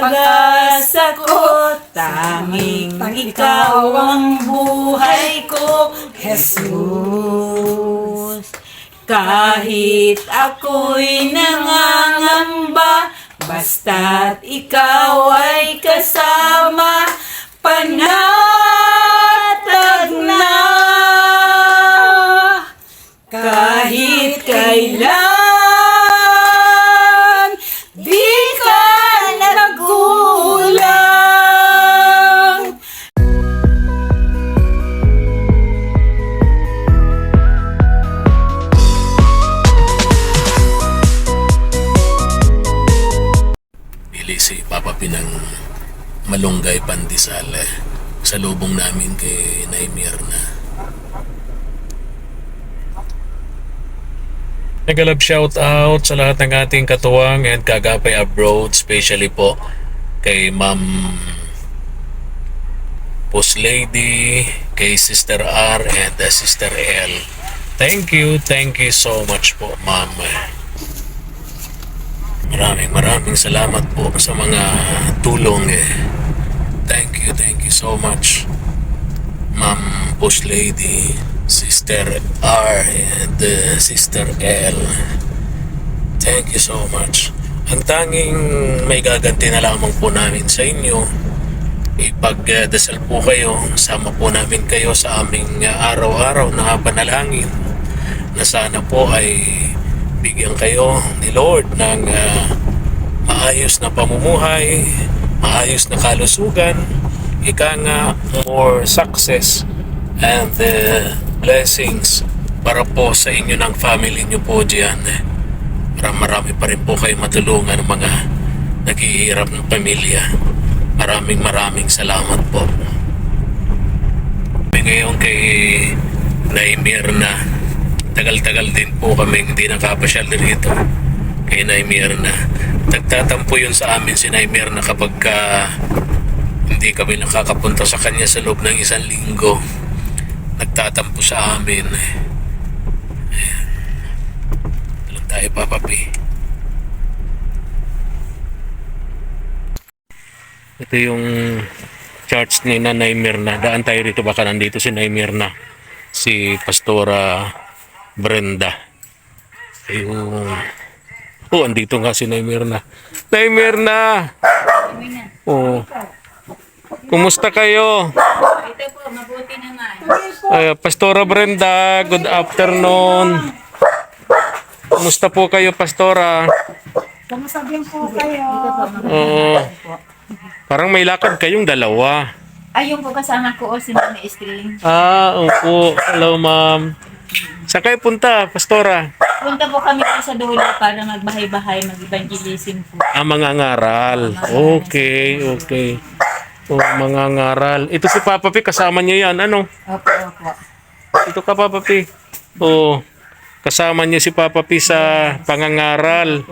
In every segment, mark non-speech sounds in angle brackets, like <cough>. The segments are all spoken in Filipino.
pag-asa ko, tanging ikaw ang buhay ko, Jesus. Kahit ako'y nangangamba, basta't ikaw ay kasama, panatag na. Kahit kailan, Pili si Papa Pinang Malunggay Pandesal eh, sa lubong namin kay Naimir na. Nagalab shout out sa lahat ng ating katuwang and kagapay abroad, especially po kay Ma'am Post Lady, kay Sister R and uh, Sister L. Thank you, thank you so much po, Ma'am. Maraming maraming salamat po sa mga tulong eh. Thank you, thank you so much. Ma'am Post Lady, Sister R, and uh, Sister L. Thank you so much. Ang tanging may gaganti na lamang po namin sa inyo, ipagdasal po kayo, sama po namin kayo sa aming uh, araw-araw na panalangin na sana po ay bigyan kayo ni Lord ng ah, maayos na pamumuhay, maayos na kalusugan, ika nga more success and uh, blessings para po sa inyo ng family nyo po dyan. Para marami pa rin po kayo matulungan ng mga naghihirap ng pamilya. Maraming maraming salamat po. Ngayon kay Naimir na tagal-tagal din po kami hindi nakapasyal dito kay Naimir na. Nagtatampo yun sa amin si Naimir na kapag ka hindi kami nakakapunta sa kanya sa loob ng isang linggo nagtatampo sa amin. Ayan. Tayo papapi ito yung church ni Nanay Mirna daan tayo rito baka nandito si Nanay Mirna si Pastora Brenda. Yung oh andito nga si Nay Mirna Nay Mirna oh. Kumusta kayo? Ito po, mabuti naman. Ay, Pastora Brenda good afternoon. Kumusta po kayo Pastora? Kamusta din po kayo? Oo. Parang may lakad kayong dalawa. Ayun po kasama ko o si Mami Estring. ah opo hello ma'am saan kayo punta Pastora Punta po kami po sa dulo para magbahay-bahay, mag-evangelism po. Ah, mga ngaral. Okay, okay. Oh, mga ngaral. Ito si Papa P, kasama niya yan. Ano? Opo, opo. Ito ka, Papa P. Oh, kasama niya si Papa P sa pangangaral.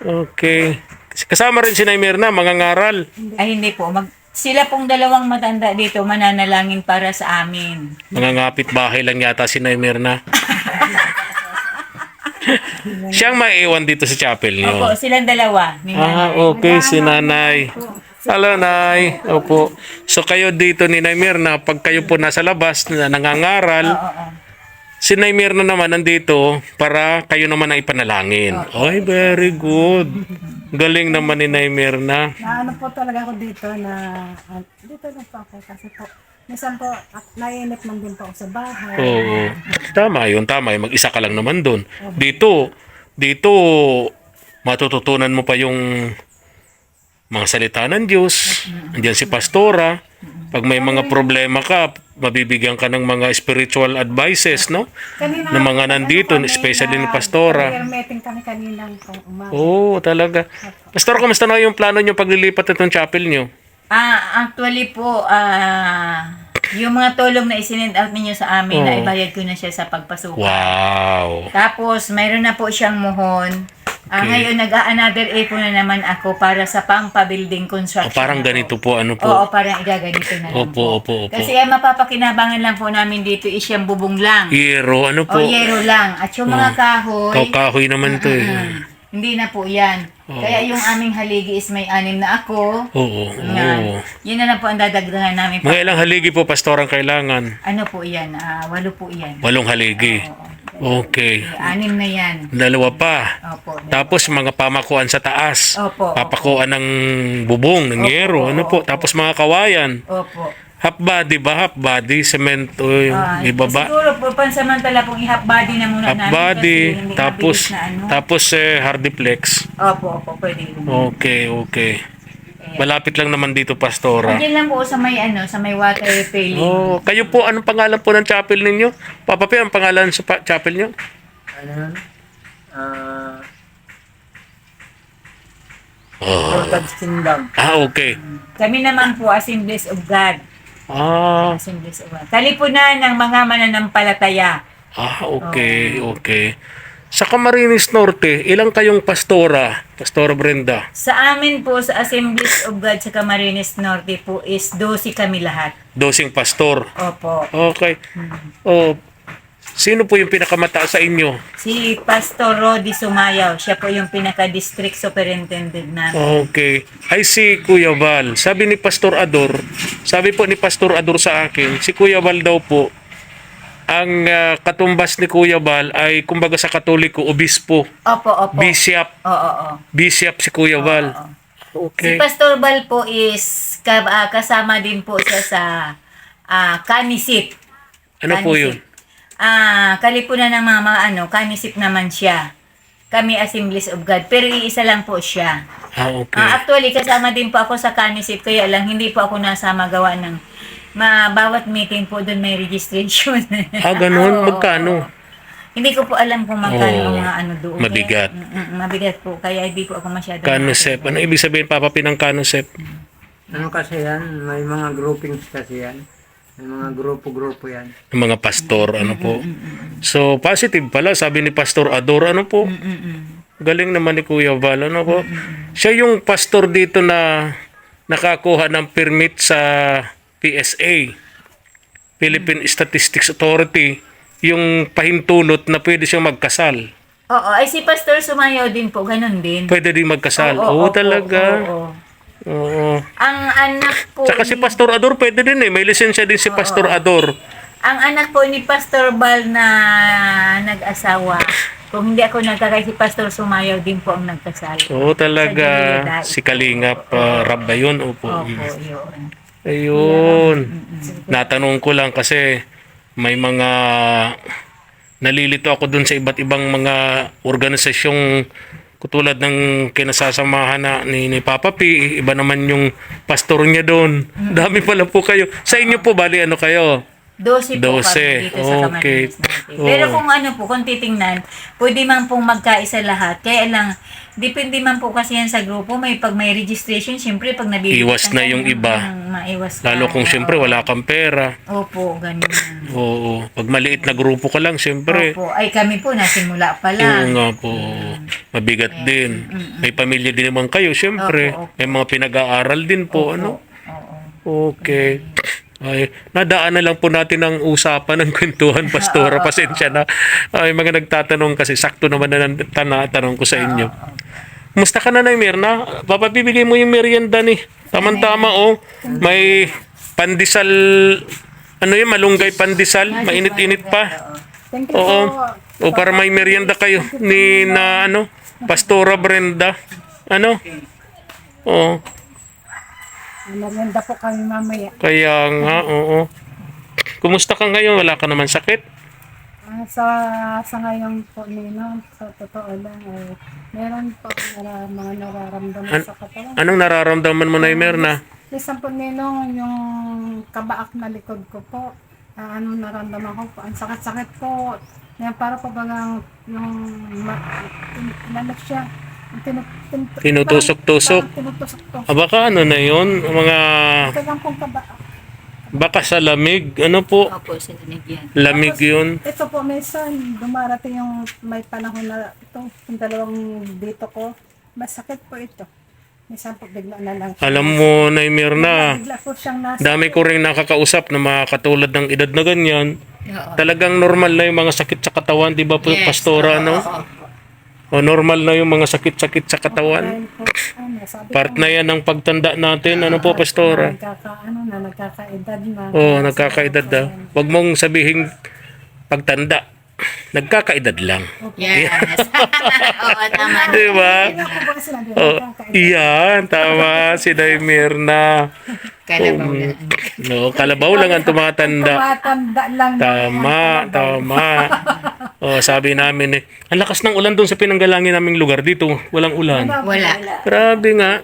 Okay. Kasama rin si Nay Mirna, mga ngaral. Ay hindi po, mag sila pong dalawang matanda dito mananalangin para sa amin. Mga ngapit bahay lang yata si Nay Mirna. <laughs> Siyang maiwan dito sa chapel niyo. Opo, silang dalawa. Ni Ah, nanay. okay, si nanay. Hello, nay. Opo. So, kayo dito ni Nay Mirna, pag kayo po nasa labas na nangangaral, Oo, oo. si Nay Mirna naman nandito para kayo naman ang ipanalangin. Ay, very good. Galing naman ni Nay Mirna. Na ano po talaga ako dito na ah, dito lang po ako kasi po minsan po at naiinip man din po ako sa bahay. Oo. Tama yun, tama yun. Mag-isa ka lang naman doon. Dito, dito, matututunan mo pa yung mga salita ng Diyos. Andiyan si Pastora. Pag may mga problema ka, mabibigyan ka ng mga spiritual advices, no? Kanina, Ng mga nandito, especially ni Pastora. meeting kami umaga. Oo, talaga. Pastor, kumusta na yung plano nyo paglilipat itong chapel nyo? Ah, actually po, ah, yung mga tulong na isinend out ninyo sa amin, na ibayad ko na siya sa pagpasukan. Wow. Tapos, mayroon na po siyang muhon. Ah. Ngayon, nag-another A po na naman ako para sa pang-pabuilding O, construction. parang na po. ganito po, ano po? Oo, parang igaganito na lang Opo, opo, opo. Kasi ang mapapakinabangan lang po namin dito is yung bubong lang. Hero, ano po? O yero lang. At yung mga kahoy, Kaw- Kahoy naman to eh. Hindi na po yan. Kaya yung aming haligi is may anim na ako. Oo. Yan. oo. Yun na lang po ang dadagdagan namin. Mga ilang haligi po, pastor, ang kailangan? Ano po yan? Ah, walo po yan. Walong haligi. Oo. Okay. Anim na yan. Dalawa pa. Opo. Tapos mga pamakuan sa taas. Opo. Papakuan ng bubong, ng yero. Ano po? Tapos mga kawayan. Opo. Half body ba? Half body, semento, yung Ah, ibaba. Siguro po pansamantala pong i-half body na muna Half namin. body, kasi hindi tapos, na ano. tapos eh, hardiplex. Opo, opo, pwede. Okay, okay. Malapit lang naman dito, Pastora. Diyan lang po sa may ano, sa may water failing. Oh, kayo po, anong pangalan po ng chapel ninyo? Papa P, ang pangalan sa pa- chapel nyo? ano? Ah, Oh. God's Kingdom. Ah, okay. Kami naman po Assemblies of God. Ah, Assemblies of God. Talipunan ng mga mananampalataya. ah, okay, okay. Sa Camarines Norte, ilang kayong pastora, Pastora Brenda? Sa amin po sa Assemblies of God sa Camarines Norte po is 12 kami lahat. Dosing pastor. Opo. Okay. Oh, sino po yung pinakamataas sa inyo? Si Pastor Rodi Sumayaw, siya po yung pinaka-district superintendent na. Okay. Ay si Kuya Val. Sabi ni Pastor Ador, sabi po ni Pastor Ador sa akin, si Kuya Val daw po, ang ah, katumbas ni Kuya Val ay kumbaga sa Katoliko, obispo, Opo, opo. bishop, Oo, oo. bishop si Kuya Val. Si Okay. Pastor Bal po is ka- ah, kasama din po siya sa ah, Kanisip. Ano po yun? Ah, kalipunan ng mga, mga ano, Kanisip naman siya. Kami Assemblies of God. Pero iisa lang po siya. Ah, okay. Ah, actually, kasama din po ako sa Kanisip. Kaya lang, hindi po ako nasama gawa ng ma, bawat meeting po doon may registration. <laughs> Ah, ganun? Oo, Magkano? oo. Hindi ko po alam kung magkano Oo. ang mga ano doon. Mabigat. Kaya, mm, mm, mabigat po. Kaya hindi po ako masyado. Kanusep. Ano ibig sabihin, Papa Pinang Kanusep? Ano kasi yan? May mga groupings kasi yan. May mga grupo-grupo yan. Ng mga pastor, ano po. So, positive pala, sabi ni Pastor Ador, ano po? Galing naman ni Kuya Val, ano po? Siya yung pastor dito na nakakuha ng permit sa PSA, Philippine Statistics Authority, yung pahintulot na pwede siyang magkasal. Oo, ay si Pastor Sumayaw din po, ganun din. Pwede din magkasal. Oo, Oo, opo, talaga. oo. Oo. Ang anak po Tsaka si ni- Pastor Ador pwede din eh. May lisensya din si Pastor Ador. ang anak po ni Pastor Bal na nag-asawa, kung hindi ako nagkakay si Pastor Sumayaw din po ang nagkasal. Oo, talaga. Si Kalingap uh, Rab ba yun? Opo. Opo, yun. Ayun. Natanong ko lang kasi may mga nalilito ako dun sa iba't ibang mga organisasyong katulad ng kinasasamahan na ni, ni Papa P, iba naman yung pastor niya doon. Dami pala po kayo. Sa inyo po, bali ano kayo? 12 po Dose. kami dito sa Okay. Camarines Norte. Oo. Pero kung ano po, kung titingnan, pwede man pong magkaisa lahat. Kaya lang, depende man po kasi yan sa grupo. May pag may registration, syempre pag nabibigyan Iwas na yung iba. Maiwas ka. Lalo kung siyempre wala kang pera. Opo, ganyan. Oo. Pag maliit na grupo ka lang, siyempre. Opo. Ay, kami po, nasimula pa Oo lang. nga po. Mabigat din. May pamilya din naman kayo, syempre. Opo, opo. May mga pinag-aaral din po, ano? Oo. Okay. Ay, nadaan na lang po natin ang usapan ng kwentuhan, Pastora. <laughs> Pasensya na. Ay, mga nagtatanong kasi sakto naman na ng tanatanong ko sa inyo. Musta ka na na, Mirna? Papabibigay mo yung merienda ni. Tama-tama, oh. May pandesal, ano yun, malunggay pandesal. Mainit-init pa. Oo. O para may merienda kayo ni na ano, Pastora Brenda. Ano? Oo. Merienda po kami mamaya. Kaya nga, oo. Kumusta ka ngayon? Wala ka naman sakit? Ah, sa sa ngayon po Nino, sa totoo lang eh, meron po nara, mga nararamdaman An- sa katawan. Anong nararamdaman mo na, Merna? Minsan po Nino, yung kabaak na likod ko po, ah, ano naramdaman ko po, ang sakit-sakit po. Yan para po bagang yung ma, tin, ano siya, Tinutusok-tusok? Ah, baka ano na yon Mga baka sa lamig. Ano po? Opo, sinanig yan. Lamig yun. Ito po, minsan, dumarating yung may panahon na ito, yung dalawang dito ko, masakit po ito. Minsan po bigla na lang. Alam mo, na Mirna, Bigla po siyang nasa. dami ko rin nakakausap na mga katulad ng edad na ganyan. Oo. Talagang normal na yung mga sakit sa katawan, di ba po, Yes, Pastora, oo, no? oo. O normal na yung mga sakit-sakit sa katawan. Ano, Part na yan ng pagtanda natin. Ano po, Pastora? nagkaka, ano na, nagkakaedad na. Oo, nagkakaedad na. Huwag mong sabihin pagtanda. Nagkakaedad lang. Yes. <laughs> Oo, tama. Di ba? Kaya ko ba sinabi, Oh, nagkakaedad. iyan, tama. Si Daimirna. Kalabaw na. <laughs> No, kalabaw lang ang tumatanda. Tumatanda lang. Tama, yan, tama. <laughs> Oh, sabi namin eh, ang lakas ng ulan doon sa pinanggalangin naming lugar dito. Walang ulan. Wala. Grabe nga.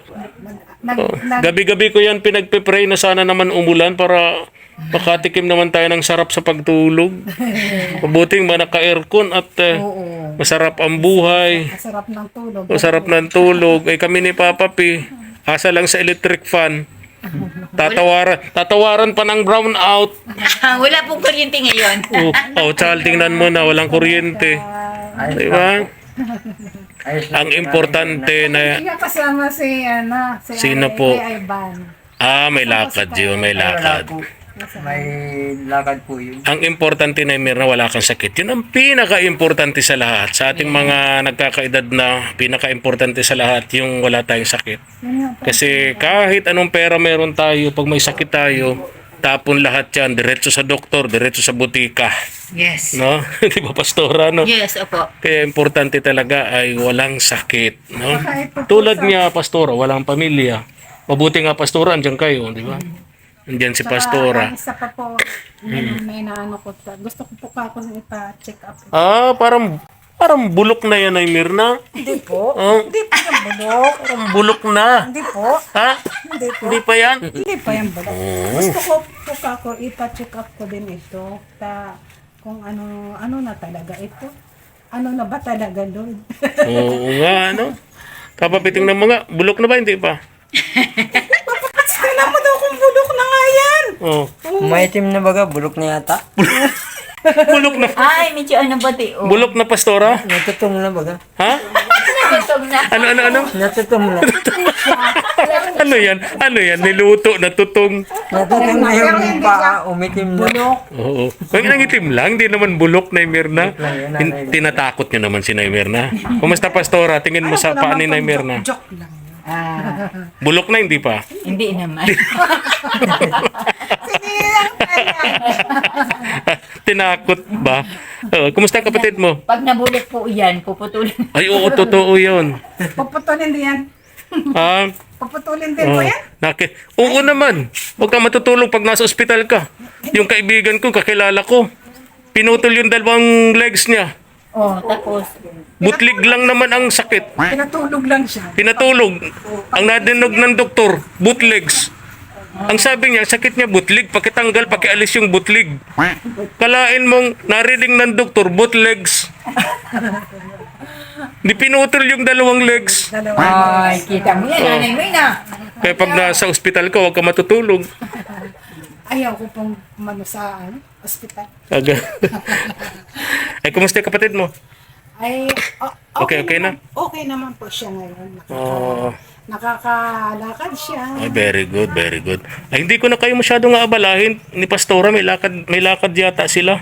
Nag, Oh, gabi-gabi ko yan pinagpe-pray na sana naman umulan para makatikim naman tayo ng sarap sa pagtulog. <laughs> Mabuting ba naka-aircon at eh, Oo. masarap ang buhay. masarap ng tulog. Masarap ng tulog. Eh kami ni Papa P, asa lang sa electric fan. <laughs> Tatawaran, tatawaran pa ng brown out. <laughs> Wala pong kuryente ngayon. Oh, oh tsaka tingnan mo na walang kuryente. Ayos Di ba? Ayos lang. Ang importante na Hindi nga kasama si, ano, si Sino Ay- po? Ay Ivan. ah may lakad yun, may Ay, wala lakad. po. May lakad po yun. Ang importante na na wala kang sakit. Yun ang pinaka-importante sa lahat. Sa ating mga nagkakaedad na pinaka-importante sa lahat yung wala tayong sakit. Kasi kahit anong pera meron tayo, pag may sakit tayo, tapon lahat yan, diretso sa doktor, diretso sa butika. Yes. No? <laughs> Di ba, pastora, no? Yes, opo. Kaya importante talaga ay walang sakit, no? Tulad niya, pastora, walang pamilya. Mabuti nga, pastora, andyan kayo, di ba? Andyan si pastora. Ah, isa pa po, may, may naano ko. ta- Gusto ko po ka ako ipa-check up. Ah, parang parang bulok na yan ay Mirna. Hindi po. Oh, Hindi pa yung bulok. parang bulok na. Hindi po. Ha? Hindi po. Hindi pa yan? Hindi pa yung bulok. Gusto ko po ka ako ipa-check up ko din ito. Ta, kung ano, ano na talaga ito. Ano na ba talaga doon? Oo nga, ano? Kapapiting ng mga, bulok na ba? Hindi pa. <laughs> Sana mo daw kung bulok na nga yan. Oh. Maitim na baga, bulok na yata. <laughs> Bulok na. Ay, medyo ano ba ti? Oh. Bulok na, pastora? Natutong na baga. Ha? Gutom na. Ano, ano, ano? Natutong na. <laughs> Ano yan? Ano yan? Niluto, natutong. Natutong na yung paa, umitim na. Bulok. Oo. Huwag nang itim lang. Hindi naman bulok na Mirna. Tin- nanay. Tinatakot nyo naman si Mirna. Kumusta, pastora? Tingin mo sa paa ni Mirna. Joke lang. Ah, Bulok na, hindi pa. hindi naman. Tinakot ba? Oo, kumusta ang kapatid mo? Pag nabulok po yan, puputulin. Ay, oo, totoo yun. Puputulin din yan. Ah, Puputulin din po yan. naki- Oo naman. Huwag kang matutulog pag nasa ospital ka. Yung kaibigan ko, kakilala ko. Pinutol yung dalawang legs niya. Oh, tapos, Butlig lang naman ang sakit. Pinatulog lang siya. Pinatulog. Ang nadinog ng doktor, bootlegs. Ang sabi niya, sakit niya butlig, pakitanggal, pakialis yung butlig. Kalain mong narinig ng doktor, bootlegs. Di pinutol yung dalawang legs. Ay, kita mo yan, nanay mo ah. Kaya pag nasa ospital ka, huwag ka matutulog. Ayaw ko pong mano sa ano, ospital. Aga. Ay, kumusta yung kapatid mo? Ay, o- Okay, okay naman, Okay naman po siya ngayon. Nakaka, Oh, nakakalakad siya. ay, very good, very good. Ay, hindi ko na kayo masyadong aabalahin. Ni Pastora, may lakad, may lakad yata sila.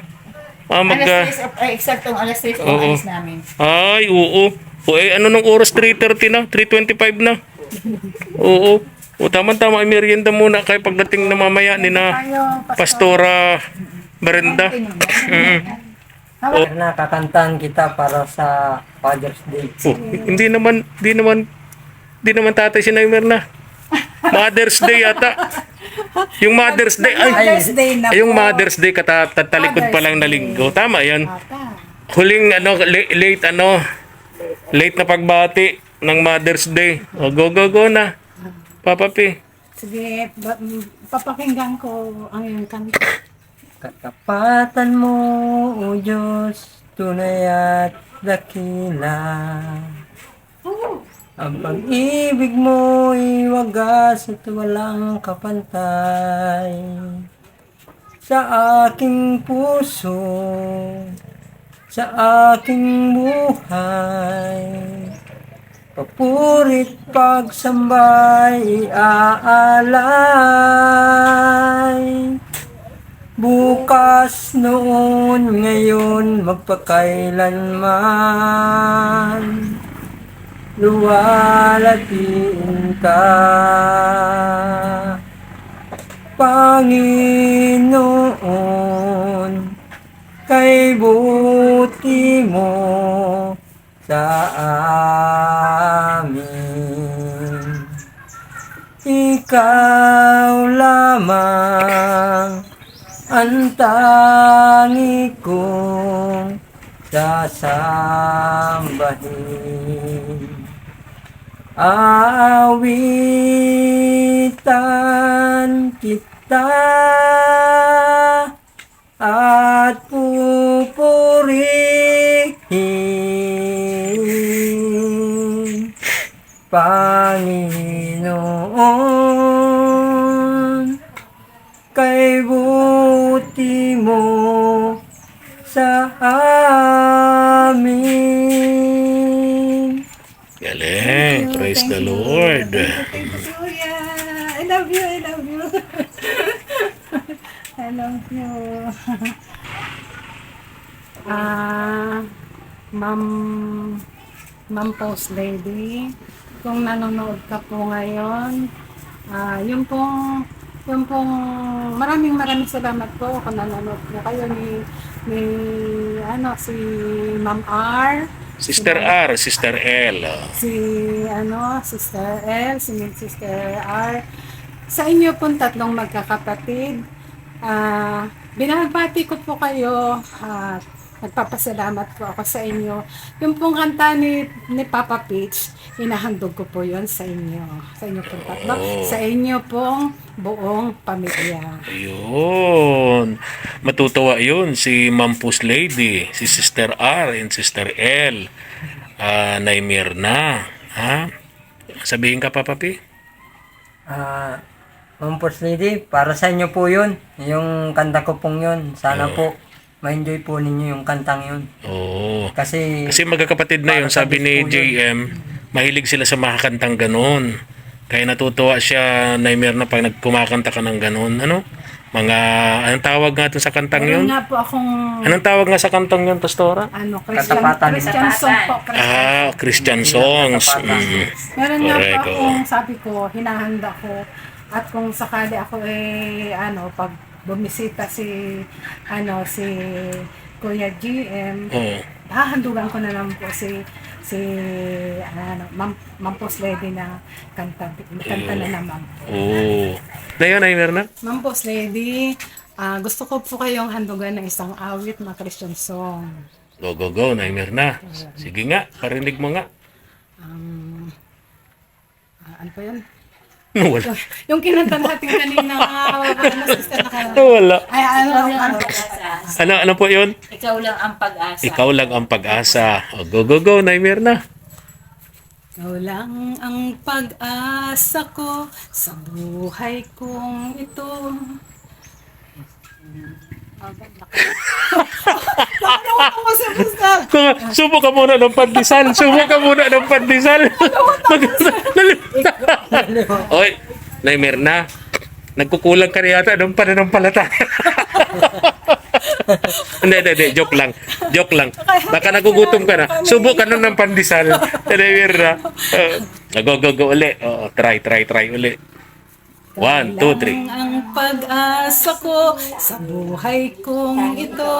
Ah, mag, ah, Alas 3, of- ay, eksaktong alas 3 po Oo. alis namin. Ay, oo. O eh, ano nung oras? 3.30 na? 3.25 na? <laughs> Oo. O tama-tama, ay merienda muna kay pagdating na mamaya ni na Pastora Berenda. Oh. Nakakantahan kita para sa Father's Day. Oh, hindi naman, hindi naman, hindi naman tatay si Naimer na. Mother's Day yata. Yung Mother's Day, ay, Mother's Day na ay, yung. Mother's Day katatalikod pa lang na linggo. Tama yan. Huling ano, late, late ano, late na pagbati ng Mother's Day. O, go, go, go na. Papa P. Sige, ba- mm, papakinggan ko ang iyong kanta. Katapatan mo, O Diyos, tunay at dakila. Ang pag-ibig mo ay wagas at walang kapantay. Sa aking puso, sa aking buhay. Papurit pagsambay aalay. Bukas noon, ngayon, magpakailanman. Luwalatiin ka. Panginoon Kay buti mo sa amin ikaw lamang ang tangi kong sasambahin. Aawitan kita at pupurihin. Panginoon, kay buti mo sa amin. Galing. Praise the Lord. Hallelujah! I love you, I love you. <laughs> I love you. <laughs> Ah, Ma'am, Ma'am Post Lady, kung nanonood ka po ngayon, ah, yung pong, yung pong, maraming maraming salamat po kung nanonood po kayo ni, ni, ano, si Ma'am R, Sister R, Sister L. oh. si ano, Sister L, si Sister R. Sa inyo pong tatlong magkakapatid, ah binabati ko po kayo at nagpapasalamat po ako sa inyo. Yung pong kanta ni, ni Papa Peach, inahandog ko po yon sa inyo. Sa inyo pong tatlo. Oh. Sa inyo pong buong pamilya. Ayun. Matutuwa yun si Mampus Lady, si Sister R and Sister L. Ah, Naimirna. Ha? Sabihin ka pa, papi? Ah, Ma'am First Lady, para sa inyo po yun. Yung kanta ko pong yun. Sana po, ma-enjoy po ninyo yung kantang yun. Oo. Kasi, Kasi magkakapatid na yun, Para sa sabi ni dispo yun. JM, mahilig sila sa makakantang ganun. Kaya natutuwa siya, Naimirna, pag nagkumakanta ka ng ganun. Ano? Mga, anong tawag nga dun sa kantang Meron yun? nga po akong Anong tawag nga sa kantang yun, Pastora? ano, Christian, Katapatan. Christian song po. Christian Ah, Christian songs. Mm. Meron nga Correct, po oo. akong sabi ko, hinahanda ko. At kung sakali ako eh, ano, pag bumisita si, ano, si Kuya GM, Oo. hahandugan ko na lang po si, si, ano, Ma'am, Ma'am Post Lady na kanta, kanta na naman. Oo. Na yun, Naimirna? Ma'am Post Lady, ah, gusto ko po kayong handugan ng isang awit na Christian song. Go, go, go, Naimirna. Sige nga, parinig mo nga. Um, ah, ano pa yun? Wala. Yung kinanta natin kanina, ano, sister na Wala. Ay, ano, ano, Ano, ano po yun? Ikaw lang ang pag-asa. Ikaw lang ang pag-asa. O, go, go, go, Naimirna. Ikaw lang ang pag-asa ko sa buhay kong ito. Subo ka muna ng pandesal. Subo ka muna ng pandesal. Oy, Naimirna. Nagkukulang ka na yata ng pananampalataya. Hindi, hindi, hindi. Joke lang. Joke lang. Baka nagugutom ka na. Subo ka na ng pandesal. Naimirna. Uh, go, go, go uli. Oo, try, try, try uli. One, two, three. Ang pag-asa ko sa buhay kong ito.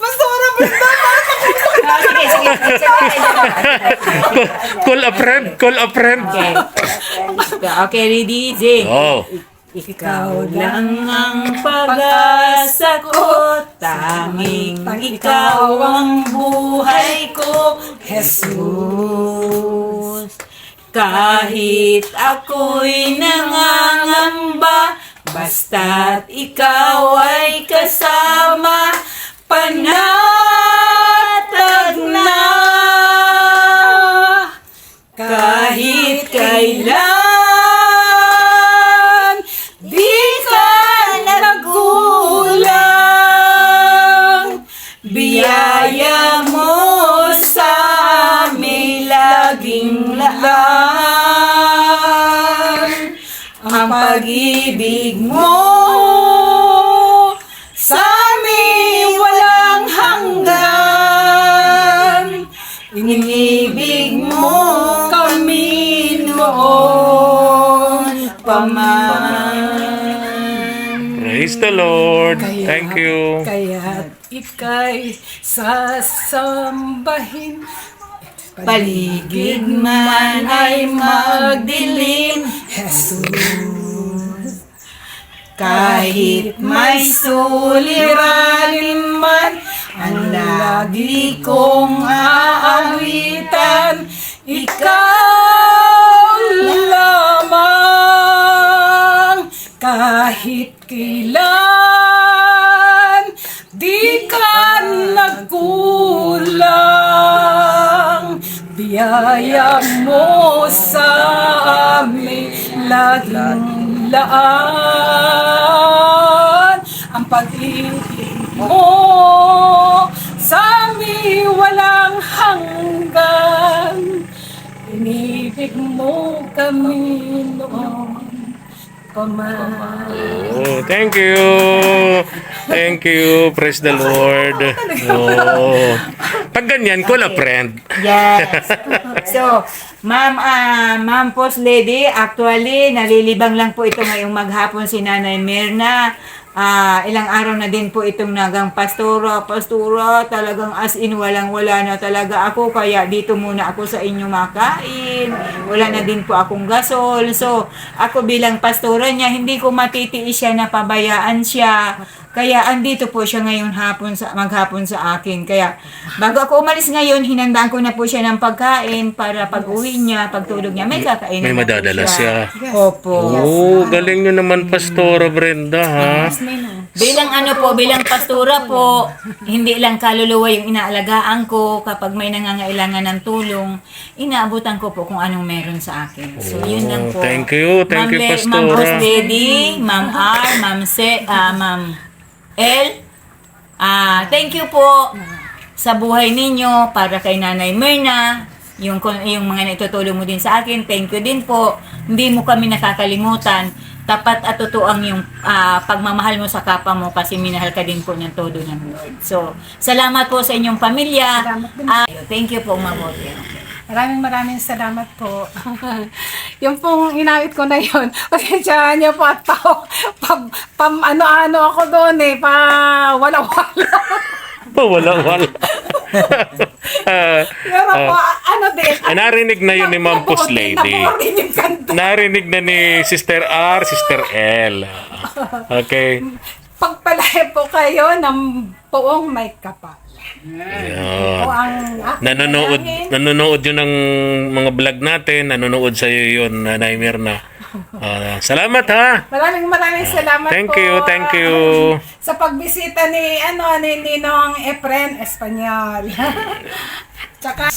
Basta wala basta. Sige, sige. Call a friend, call a friend. Okay. Okay, ready, Jay. Oh. Ikaw lang ang pag-asa ko, tanging ikaw ang buhay ko, Jesus. Kahit ako'y nangangamba, basta't ikaw ay kasama, panatag na. Kahit kailan laging laan Ang pag-ibig mo sa amin walang hanggan. Inibig mo kami noon pa man. Praise the Lord. Thank you. Kaya't ika'y sasambahin Paligid man ay magdilim. Jesus. Kahit may suliranin man Ang lagi kong aawitan Ikaw Biyaya mo sa amin Laging laan Ang pag-ibig mo Sa amin walang hanggan Inibig mo kami noon Oh, thank you. Thank you. Praise the Lord. Oh. Pag ganyan, ko la friend. Yes. <laughs> So, Ma'am, ah, Ma'am Post Lady, actually, nalilibang lang po ito ngayong maghapon si Nanay Mirna. Ah, ilang araw na din po itong nagang pastora, pastora, talagang as in walang wala na talaga ako, kaya dito muna ako sa inyo makain. Wala na din po akong gasol. So, ako bilang pastora niya, hindi ko matitiis siya na pabayaan siya. Kaya andito po siya ngayon hapon sa maghapon sa akin. Kaya bago ako umalis ngayon, hinandaan ko na po siya ng pagkain para pag uwi niya, pagtulog niya, may kakainin. May madadala siya. Opo. Oh, galing nyo naman, Pastora Brenda, ha? Bilang ano po, bilang pastora po, hindi lang kaluluwa yung inaalagaan ko kapag may nangangailangan ng tulong, inaabutan ko po kung anong meron sa akin. So, yun lang po. Thank you. Thank Ma'am you, Pastora. Ma'am Rose Lady, Ma'am R, Ma'am Se, ah, Ma'am L, ah, thank you po sa buhay ninyo para kay Nanay Myrna, yung, yung mga naitutulong mo din sa akin, thank you din po. Hindi mo kami nakakalimutan. Tapat at totoo ang yung ah, pagmamahal mo sa kapwa mo kasi minahal ka din po ng todo ng Lord. So, salamat po sa inyong pamilya. Ah, thank you po, Ma'am Audrey. Maraming maraming salamat po. <laughs> yung pong inawit ko na yun, <laughs> pasensyahan niyo po at pa, pam, pam ano-ano ako doon eh, pa wala-wala. Oh, wala, wala. Ah, Pero po, ano din. ah, narinig na yun ni Ma'am Pus Lady. Narinig na ni Sister R, Sister L. <laughs> Okay. Pagpalahe po kayo ng poong may kapal. Yun. O ang aking Nanonood, nanonood yun ng mga vlog natin. Nanonood sa iyo yun, Nanay Mirna. Ah, salamat ha. Maraming maraming salamat Thank po. you, thank you. <laughs> Sa pagbisita ni ano ni Ninong Efren Espanyol. <laughs> Tsaka